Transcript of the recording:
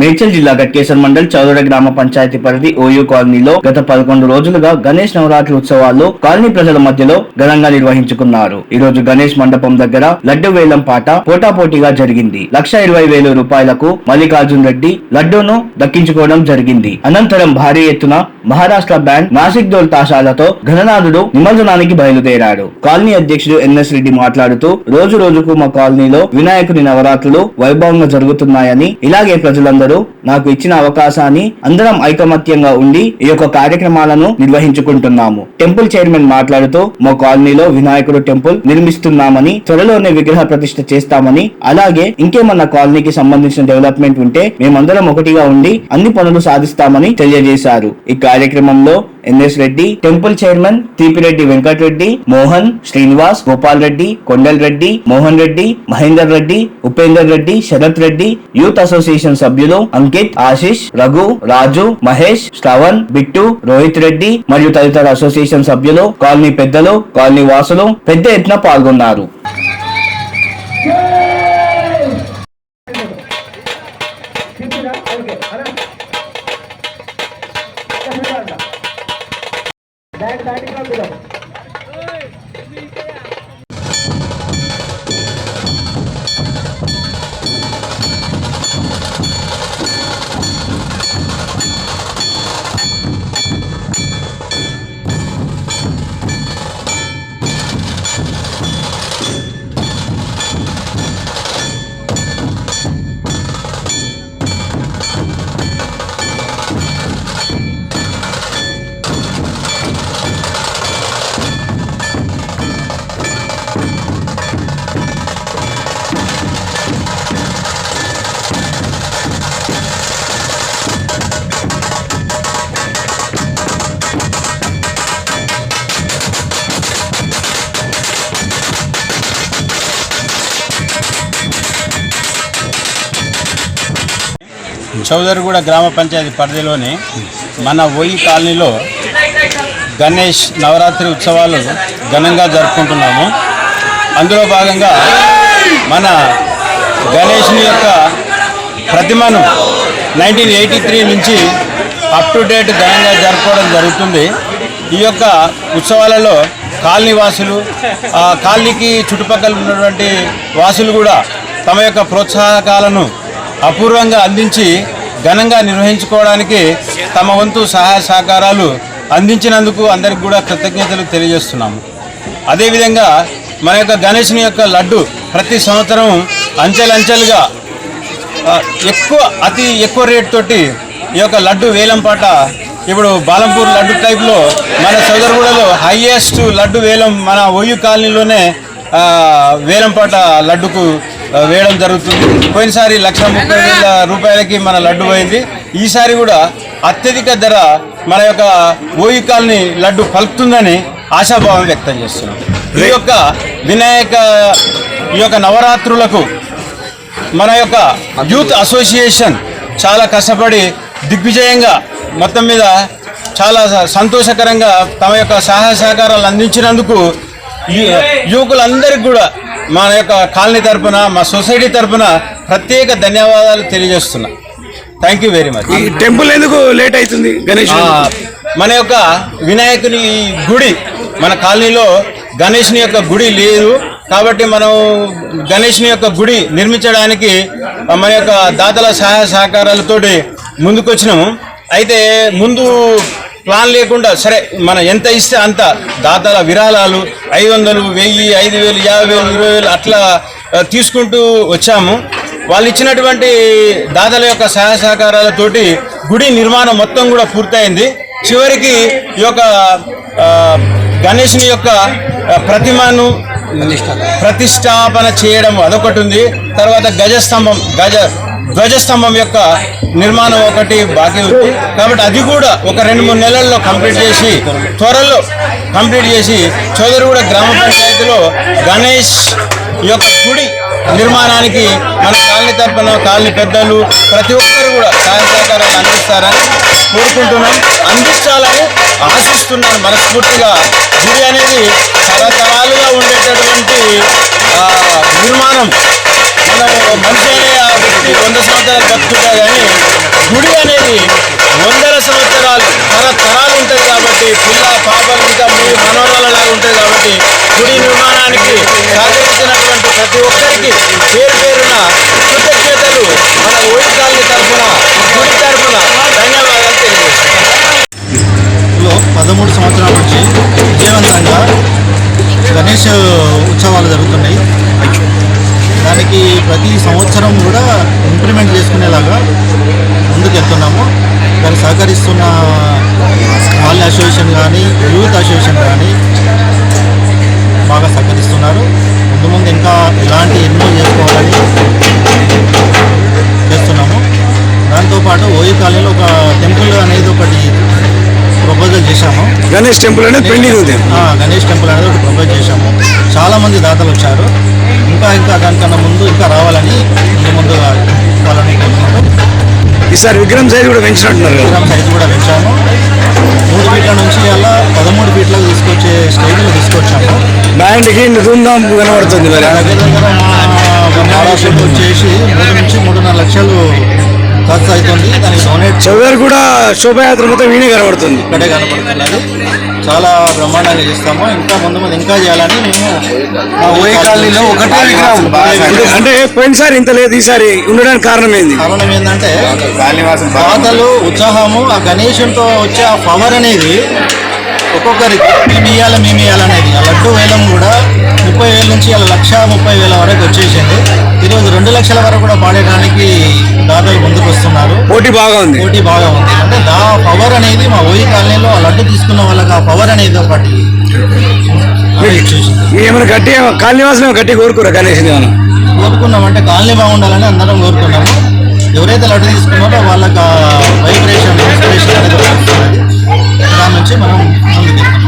మేడ్చల్ జిల్లా గట్కేశ్వర్ మండల్ చౌదడ గ్రామ పంచాయతీ పరిధి ఓయూ కాలనీలో గత పదకొండు రోజులుగా గణేష్ నవరాత్రి ఉత్సవాలు కాలనీ ప్రజల మధ్యలో ఘనంగా నిర్వహించుకున్నారు. ఈ రోజు గణేష్ మండపం దగ్గర లడ్డు వేలం పాట పోటాపోటీగా జరిగింది. లక్ష ఇరవై వేల రూపాయలకు మల్లికార్జున్ రెడ్డి లడ్డూను దక్కించుకోవడం జరిగింది. అనంతరం భారీ ఎత్తున మహారాష్ట్ర బ్యాండ్ నాసిక్ దోల్ తాషాలతో ఘననాథుడు నిమజ్జనానికి బయలుదేరాడు. కాలనీ అధ్యక్షుడు ఎన్ఎస్ రెడ్డి మాట్లాడుతూ రోజు రోజుకు మా కాలనీలో వినాయకుని నవరాత్రులు వైభవంగా జరుగుతున్నాయని ఇలాగే ప్రజలందరూ నాకు ఇచ్చిన అవకాశాన్ని అందరం ఐకమత్యంగా ఉండి ఈ యొక్క కార్యక్రమాలను నిర్వహించుకుంటున్నాము. టెంపుల్ చైర్మన్ మాట్లాడుతూ మా కాలనీలో వినాయకుడు టెంపుల్ నిర్మిస్తున్నామని త్వరలోనే విగ్రహ ప్రతిష్ఠ చేస్తామని అలాగే ఇంకేమన్నా కాలనీకి సంబంధించిన డెవలప్మెంట్ ఉంటే మేమందరం ఒకటిగా ఉండి అన్ని పనులు సాధిస్తామని తెలియజేశారు. ఈ కార్యక్రమంలో N S Reddy temple chairman Thipireddy Venkatareddy Mohan Srinivas Gopal Reddy Kondal Reddy Mohan Reddy Mahender Reddy Upender Reddy Sharath Reddy youth association సభ్యులు అంకిత్ ఆశిష్ రఘు రాజు మహేష్ శ్రవణ్ బిట్టు రోహిత్ రెడ్డి మరియు తదితర అసోసియేషన్ సభ్యులు కాలనీ పెద్దలు కాలనీ వాసులు పెద్ద ఎత్తున పాల్గొన్నారు. చౌదరిగూడ గ్రామ పంచాయతీ పరిధిలోని మన ఒయి కాలనీలో గణేష్ నవరాత్రి ఉత్సవాలు ఘనంగా జరుపుకుంటున్నాము. అందులో భాగంగా మన గణేష్ని యొక్క ప్రతిమను నైన్టీన్ ఎయిటీ త్రీ నుంచి అప్ టు డేట్ ఘనంగా జరుపుకోవడం జరుగుతుంది. ఈ యొక్క ఉత్సవాలలో కాలనీ వాసులు ఆ కాలనీకి చుట్టుపక్కల ఉన్నటువంటి వాసులు కూడా తమ యొక్క ప్రోత్సాహకాలను అపూర్వంగా అందించి ఘనంగా నిర్వహించుకోవడానికి తమ వంతు సహాయ సహకారాలు అందించినందుకు అందరికి కూడా కృతజ్ఞతలు తెలియజేస్తున్నాము. అదేవిధంగా మన యొక్క గణేష్ని యొక్క లడ్డు ప్రతి సంవత్సరం అంచెలంచెలుగా ఎక్కువ అతి ఎక్కువ రేట్ తోటి ఈ యొక్క లడ్డు వేలం పాట ఇప్పుడు బాలంపూర్ లడ్డు టైప్లో మన సోదరగూడలో హైయెస్ట్ లడ్డు వేలం మన ఓయూ కాలనీలోనే వేలంపాట లడ్డుకు వేయడం జరుగుతుంది. పోయినసారి లక్ష ముప్పై వేల రూపాయలకి మన లడ్డు పోయింది. ఈసారి కూడా అత్యధిక ధర మన యొక్క ఓయూ కాలనీ లడ్డు పలుకుతుందని ఆశాభావం వ్యక్తం చేస్తున్నాం. ఈ యొక్క వినాయక ఈ యొక్క నవరాత్రులకు మన యొక్క యూత్ అసోసియేషన్ చాలా కష్టపడి దిగ్విజయంగా మొత్తం మీద చాలా సంతోషకరంగా తమ యొక్క సహాయ సహకారాలు అందించినందుకు యువకులందరికీ కూడా మన యొక్క కాలనీ తరపున మా సొసైటీ తరపున ప్రత్యేక ధన్యవాదాలు తెలియజేస్తున్నా. Thank you very much temple ఎందుకు లేట్ అవుతుంది గణేష్? మన యొక్క వినాయకుని గుడి మన కాలనీలో గణేష్ని యొక్క గుడి లేదు. కాబట్టి మనం గణేష్ని యొక్క గుడి నిర్మించడానికి మన యొక్క దాతల సహాయ సహకారాలతోటి ముందుకొచ్చినాము. అయితే ముందు ప్లాన్ లేకుండా సరే మనం ఎంత ఇస్తే అంత. దాతల విరాళాలు ఐదు వందలు వెయ్యి ఐదు వేలు యాభై వేలు ఇరవై వేలు అట్లా తీసుకుంటూ వచ్చాము. వాళ్ళు ఇచ్చినటువంటి దాతల యొక్క సహాయ సహకారాలతోటి గుడి నిర్మాణం మొత్తం కూడా పూర్తయింది. చివరికి ఈ యొక్క గణేషుని యొక్క ప్రతిమను ప్రతిష్టాపన చేయడం అదొకటి ఉంది. తర్వాత గజస్తంభం గజ ధ్వజస్తంభం యొక్క నిర్మాణం ఒకటి బాకీ ఉంది. కాబట్టి అది కూడా ఒక రెండు మూడు నెలల్లో కంప్లీట్ చేసి త్వరలో కంప్లీట్ చేసి చౌదరిగూడ గ్రామ పంచాయతీలో గణేష్ యొక్క గుడి నిర్మాణానికి మన కాలనీ తరపున కాలనీ పెద్దలు ప్రతి ఒక్కరు కూడా సహాయ సహకారాలు అందిస్తారని కోరుకుంటున్నాం. అందించాలని ఆశిస్తున్నాను మనస్ఫూర్తిగా గుడి అనేది తరతరాలుగా ఉండేటటువంటి నిర్మాణం మనం మనిషి అనే ఆ వ్యక్తి వంద సంవత్సరాలు బతుకుంటా కానీ గుడి అనేది వందల సంవత్సరాలు తరతరాలు ఉంటుంది కాబట్టి పిల్ల పాపలు ఇంకా మీ మనోరాలలాగా ఉంటుంది కాబట్టి గుడి నిర్మాణానికి సహకరించినటువంటి ప్రతి ఒక్కరికి పేరు పేరున కృతజ్ఞతలు. మన ఓడికాలని తరఫున గుడి తరఫున ధన్యవాదాలు తెలియజేస్తున్నాను పదమూడు సంవత్సరాల నుంచి విజయవంతంగా గణేష్ ఉత్సవాలు జరుగుతున్నాయి. దానికి ప్రతి సంవత్సరం కూడా ఇంప్లిమెంట్ చేసుకునేలాగా ముందుకెళ్తున్నాము దానికి సహకరిస్తున్న వాళ్ళ అసోసియేషన్ కానీ యూత్ అసోసియేషన్ చేశాము. గణేష్ టెంపుల్ అనేది పెండింగ్ ఉంది ఆ, గణేష్ టెంపుల్ అనేది ఒకటి ప్రపోజ్ చేశాము. చాలా మంది దాతలు వచ్చారు. ఇంకా ఇంకా దానికన్నా ముందు ఇంకా రావాలని ముందు ముందు వాళ్ళని ఈసారి విగ్రహం సైజ్ కూడా పెంచినట్టున్నారు ప్రోగ్రామ్ సైజ్ కూడా పెంచాము. మూడు ఫీట్ల నుంచి అలా పదమూడు ఫీట్లకు తీసుకొచ్చే స్టేజ్లో తీసుకొచ్చాము. బ్యాండ్కి ధూమ్ధామ్ కనబడుతుంది మరి. దగ్గర దగ్గర మా మహారాష్ట్ర వచ్చేసి మూడు నుంచి మూడున్నర లక్షలు ఖర్చు అవుతుంది దానికి డొనేట్ చౌదరి కూడా శోభయాత్ర మొత్తం వీణే కనబడుతుంది. ఇక్కడే కనపడుతున్నది చాలా బ్రహ్మాండంగా చేస్తాము. ఇంకా ముందు ముందు ఇంకా చేయాలని మేము మా కాలనీలో ఒకటే విగ్రహం. అంటే- పోయినసారి ఇంత లేదు ఈసారి ఉండడానికి కారణం ఏంది? కారణం ఏంటంటే దాతలు ఉత్సాహము ఆ గణేశంతో వచ్చే ఆ పవర్ అనేది ఒక్కొక్కరికి మేము ఇయ్యాలి మేము ఇయ్యాలనేది ఆ లడ్డు వేలం కూడా ముప్పై వేల నుంచి లక్ష ముప్పై వేల వరకు వచ్చేసింది. ఈరోజు రెండు లక్షల వరకు కూడా పాడేయడానికి దాతలు ముందుకు వస్తున్నారు. పోటీ బాగా ఉంది. పోటీ బాగా ఉంది. అంటే దా పవర్ అనేది మా ఓయి కాలనీలో ఆ లడ్డు తీసుకున్న వాళ్ళకి ఆ పవర్ అనేది ఒకటి ఏమైనా గట్టి గట్టి కోరుకోరా గణేష్ ఏమైనా కోరుకున్నాం అంటే కాలనీ బాగుండాలని అందరం కోరుకున్నాము. ఎవరైతే లడ్డు తీసుకున్నారో వాళ్ళకి వైబ్రేషన్ ఇన్స్పిరేషన్ అనేది దాని నుంచి మనం ముందుకు